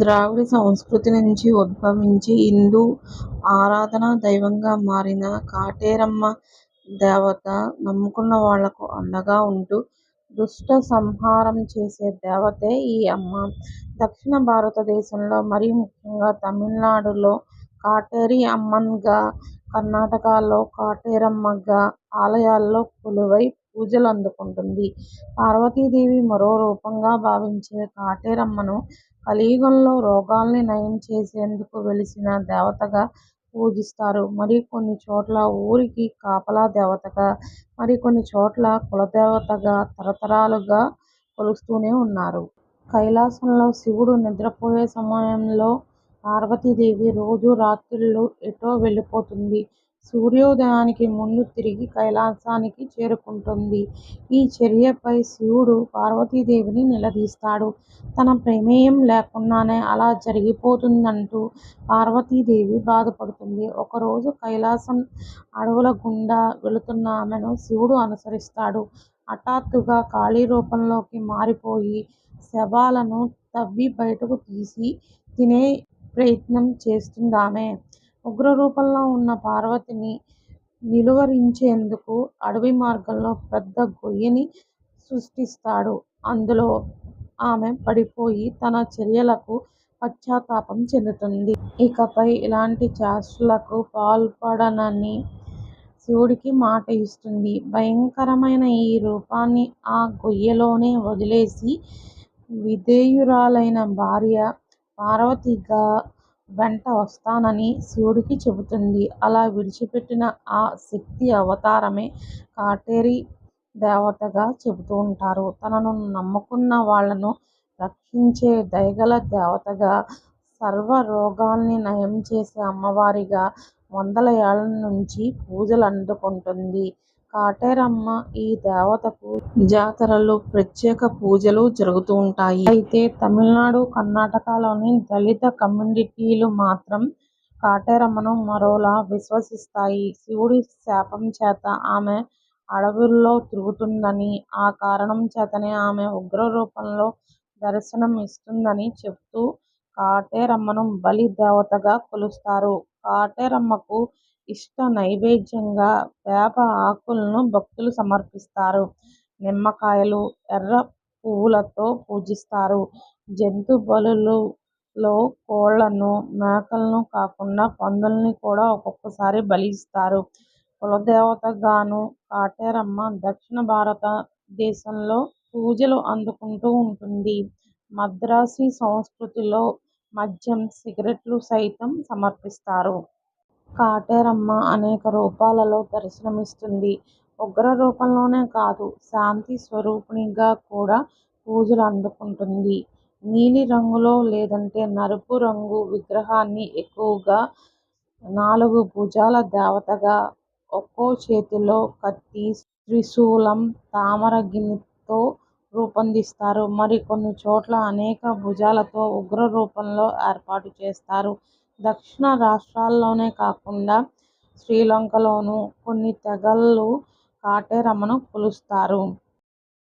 ద్రావిడ సంస్కృతి నుంచి ఉద్భవించి హిందూ ఆరాధనా దైవంగా మారిన కాటేరమ్మ దేవత నమ్ముకున్న వాళ్ళకు అండగా ఉంటూ దుష్ట సంహారం చేసే దేవతే ఈ అమ్మ. దక్షిణ భారతదేశంలో మరీ ముఖ్యంగా తమిళనాడులో కాటేరి అమ్మన్గా, కర్ణాటకలో కాటేరమ్మగా ఆలయాల్లో కొలువై పూజలు అందుకుంటుంది. పార్వతీదేవి మరో రూపంగా భావించే కాటేరమ్మను కలియుగంలో రోగాల్ని నయం చేసేందుకు వెలిసిన దేవతగా పూజిస్తారు. మరికొన్ని చోట్ల ఊరికి కాపలా దేవతగా, మరికొన్ని చోట్ల కులదేవతగా తరతరాలుగా కొలుస్తూనే ఉన్నారు. కైలాసంలో శివుడు నిద్రపోయే సమయంలో పార్వతీదేవి రోజూ రాత్రిళ్ళు ఎటో వెళ్ళిపోతుంది సూర్యోదయానికి ముందు తిరిగి కైలాసానికి చేరుకుంటుంది. ఈ చర్యపై శివుడు పార్వతీదేవిని నిలదీస్తాడు. తన ప్రమేయం లేకుండానే అలా జరిగిపోతుందంటూ పార్వతీదేవి బాధపడుతుంది. ఒకరోజు కైలాసం అడవుల గుండా వెళుతున్న ఆమెను శివుడు అనుసరిస్తాడు. హఠాత్తుగా కాళీ రూపంలోకి మారిపోయి శవాలను తవ్వి బయటకు తీసి తినే ప్రయత్నం చేస్తుందామె. ఉగ్రరూపంలో ఉన్న పార్వతిని నిలువరించేందుకు అడవి మార్గంలో పెద్ద గొయ్యిని సృష్టిస్తాడు. అందులో ఆమె పడిపోయి తన చర్యలకు పశ్చాత్తాపం చెందుతుంది. ఇకపై ఇలాంటి చేష్టలకు పాల్పడనని శివుడికి మాట ఇస్తుంది. భయంకరమైన ఈ రూపాన్ని ఆ గొయ్యిలోనే వదిలేసి విధేయురాలైన భార్య పార్వతిగా వెంట వస్తానని శివుడికి చెబుతుంది. అలా విడిచిపెట్టిన ఆ శక్తి అవతారమే కాటేరి దేవతగా చెబుతూ ఉంటారు. తనను నమ్ముకున్న వాళ్ళను రక్షించే దయగల దేవతగా, సర్వ రోగాల్ని నయం చేసే అమ్మవారిగా వందల ఏళ్ళ నుంచి పూజలందుకుంటోంది కాటేరమ్మ. ఈ దేవతకు జాతరలు, ప్రత్యేక పూజలు జరుగుతూ ఉంటాయి. అయితే తమిళనాడు, కర్ణాటకలోని దళిత కమ్యూనిటీలు మాత్రం కాటేరమ్మను మరోలా విశ్వసిస్తాయి. శివుడి శాపం చేత ఆమె అడవుల్లో తిరుగుతుందని, ఆ కారణం చేతనే ఆమె ఉగ్ర రూపంలో దర్శనం ఇస్తుందని చెప్తూ కాటేరమ్మను బలి దేవతగా కొలుస్తారు. కాటేరమ్మకు ఇష్ట నైవేద్యంగా వేప ఆకులను భక్తులు సమర్పిస్తారు. నిమ్మకాయలు, ఎర్ర పువ్వులతో పూజిస్తారు. జంతు బలులలో కోళ్ళను, మేకలను కాకుండా పందుల్ని కూడా ఒక్కొక్కసారి బలి ఇస్తారు. కులదేవతగానూ కాటేరమ్మ దక్షిణ భారతదేశంలో పూజలు అందుకుంటూ ఉంటుంది. మద్రాసీ సంస్కృతిలో మద్యం, సిగరెట్లు సైతం సమర్పిస్తారు. కాటేరమ్మ అనేక రూపాలలో దర్శనమిస్తుంది. ఉగ్రరూపంలోనే కాదు శాంతి స్వరూపిణిగా కూడా పూజలు అందుకుంటుంది. నీలిరంగులో లేదంటే నలుపు రంగు విగ్రహాన్ని ఎక్కువగా నాలుగు భుజాల దేవతగా, ఒక్కో చేతిలో కత్తి, త్రిశూలం, తామర గిన్నెతో రూపొందిస్తారు. మరికొన్ని చోట్ల అనేక భుజాలతో ఉగ్ర రూపంలో ఏర్పాటు చేస్తారు. దక్షిణ రాష్ట్రాల్లోనే కాకుండా శ్రీలంకలోనూ కొన్ని తెగలు కాటేరమ్మను కొలుస్తారు.